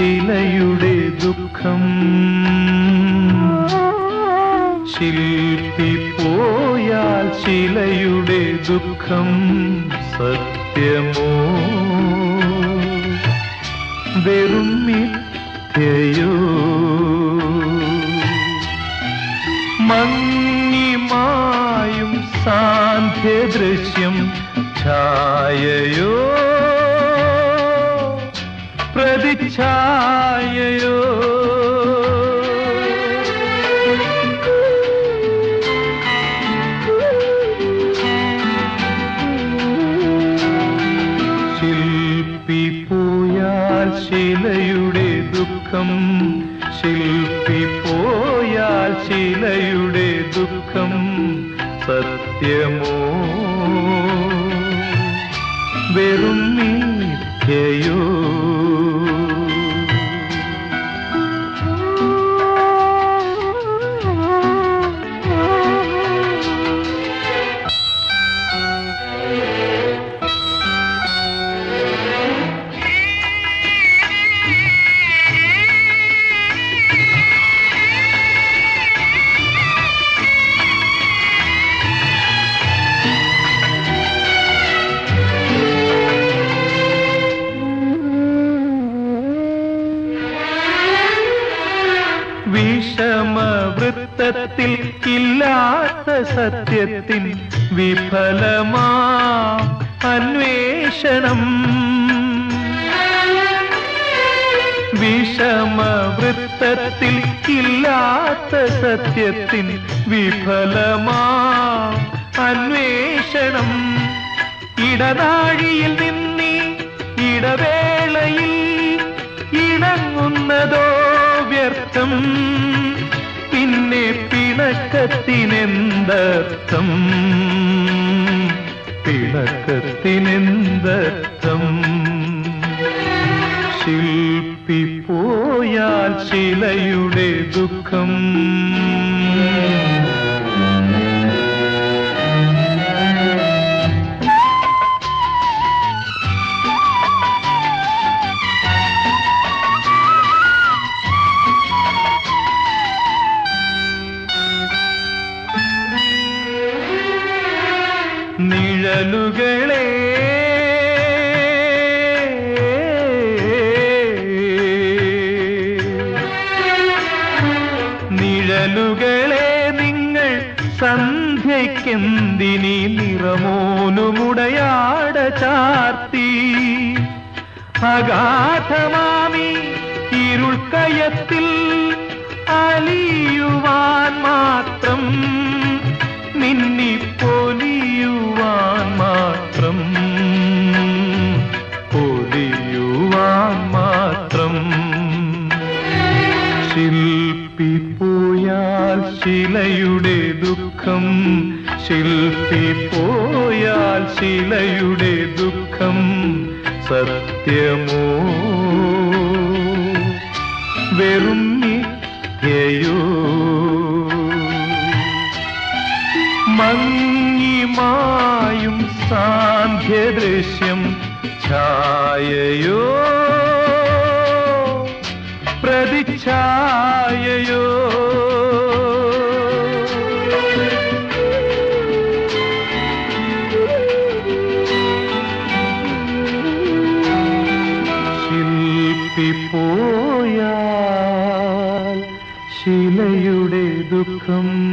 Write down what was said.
ശിലയുടെ ദുഃഖം. ശില്പി പോയാൽ ശിലയുടെ ദുഃഖം സത്യമോ? വെറും മിഥ്യയോ? മങ്ങിമായും സാന്ധ്യദൃശ്യം ഛായയോ? പ്രതിച്ഛായയോ? ശില്പി പോയാൽ ശിലയുടെ ദുഃഖം. ശില്പി പോയാൽ ശിലയുടെ ദുഃഖം. സത്യമോ? വെറും മിഥ്യയോ? വിഷമവൃത്തത്തിൽ ഇല്ലാത്ത സത്യത്തിൻ വിഫലമാ അന്വേഷണം. വിഷമവൃത്തത്തിൽ ഇല്ലാത്ത സത്യത്തിൻ വിഫലമാ അന്വേഷണം. ഇടനാഴിയിൽ നിന്നീ ഇടവേളയിൽ പിണക്കത്തിനെന്തർത്ഥം? തിളക്കത്തിനെന്തർത്ഥം ശില്പി പോയാൽ ശിലയുടെ ദുഃഖം. നിഴലുകളെ. നിഴലുകളെ നിങ്ങൾ സന്ധ്യയ്ക്കെന്തിനി നിറമോനുമുടയാട ചാർത്തി. അഗാധമാമി ഇരുൾക്കയത്തിൽ അലിയുവാൻ ദുഃഖം. ശില്പി പോയാൽ ശിലയുടെ ദുഃഖം. സത്യമോ? വെറും നിത്യയോ മങ്ങിമായും സാന്ധ്യദൃശ്യം ഛായയോ? പ്രതിച്ഛായയോ? ശിലയുടെ ദുഃഖം.